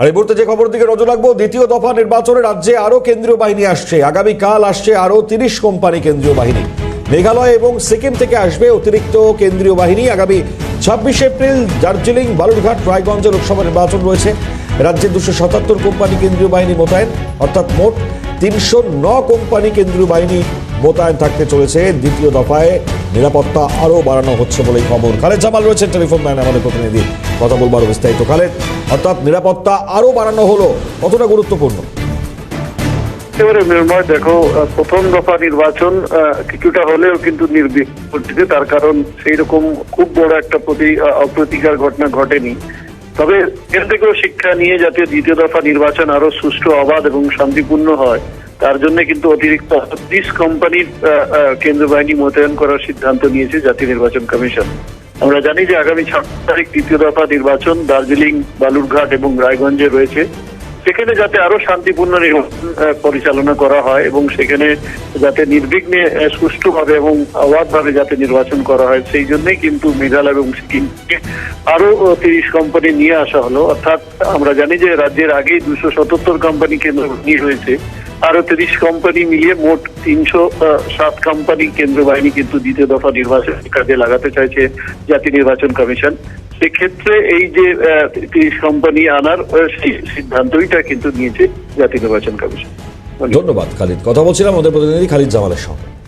আর এই মুহূর্তে যে খবর দিকে নজর রাখব, দ্বিতীয় দফা নির্বাচনে রাজ্যে আরও কেন্দ্রীয় বাহিনী আসছে। আগামীকাল আসছে আরও তিরিশ কোম্পানি কেন্দ্রীয় বাহিনী। মেঘালয় এবং সিকিম থেকে আসবে অতিরিক্ত কেন্দ্রীয় বাহিনী। আগামী ছাব্বিশে এপ্রিল দার্জিলিং, বালুরঘাট, রায়গঞ্জে লোকসভা নির্বাচন রয়েছে। রাজ্যে দুশো সাতাত্তর কোম্পানি কেন্দ্রীয় বাহিনী মোতায়েন, অর্থাৎ মোট তিনশো ন কোম্পানি কেন্দ্রীয় বাহিনী মোতায়েন থাকতে চলেছে। দ্বিতীয় দফায় নিরাপত্তা আরও বাড়ানো হচ্ছে বলেই খবর। খালেদ জামাল রয়েছেন টেলিফোন লাইনে, আমাদের প্রতিনিধি। কথা বলব আরও বিস্তারিত। খালেদ, অর্থাৎ নিরাপত্তা আরও বাড়ানো হলো, কতটা গুরুত্বপূর্ণ? এবারে নির্ময় দেখো, প্রথম দফা নির্বাচন কিছুটা হলেও কিন্তু নির্বিঘ্ন তার কারণ সেই রকম খুব বড় একটা প্রতি অপ্রতিকার ঘটনা ঘটেনি। তবে এর থেকেও শিক্ষা নিয়ে যাতে দ্বিতীয় দফা নির্বাচন আরও সুষ্ঠু, অবাধ এবং শান্তিপূর্ণ হয় তার জন্য কিন্তু অতিরিক্ত ত্রিশ কোম্পানির কেন্দ্র বাহিনী মোতায়েন করার সিদ্ধান্ত নিয়েছে জাতীয় নির্বাচন কমিশন। আমরা জানি যে আগামী ছাব্বিশ তারিখ দ্বিতীয় দফা নির্বাচন দার্জিলিং, বালুরঘাট এবং রায়গঞ্জে রয়েছে। সেখানে যাতে আরও শান্তিপূর্ণ নির্বাচন পরিচালনা করা হয় এবং সেখানে যাতে নির্বিঘ্নে সুষ্ঠুভাবে এবং অবাধভাবে যাতে নির্বাচন করা হয়, সেই জন্যই কিন্তু মেঘালয় এবং সিকিমকে আরও তিরিশ কোম্পানি নিয়ে আসা হলো। অর্থাৎ আমরা জানি যে রাজ্যের আগেই দুশো সত্তর কোম্পানি কেন্দ্র নিয়ে হয়েছে। আরও তিরিশ কোম্পানি মিলিয়ে মোট তিনশো সাত কোম্পানি কেন্দ্র বাহিনী কিন্তু দ্বিতীয় দফা নির্বাচন কাজে লাগাতে চাইছে জাতীয় নির্বাচন কমিশন। সেক্ষেত্রে এই যে তিরিশ কোম্পানি আনার সিদ্ধান্তইটা কিন্তু নিয়েছে জাতীয় নির্বাচন কমিশন। ধন্যবাদ, খালিদ। কথা বলছিলাম আমাদের প্রতিনিধি খালিদ জামালের সঙ্গে।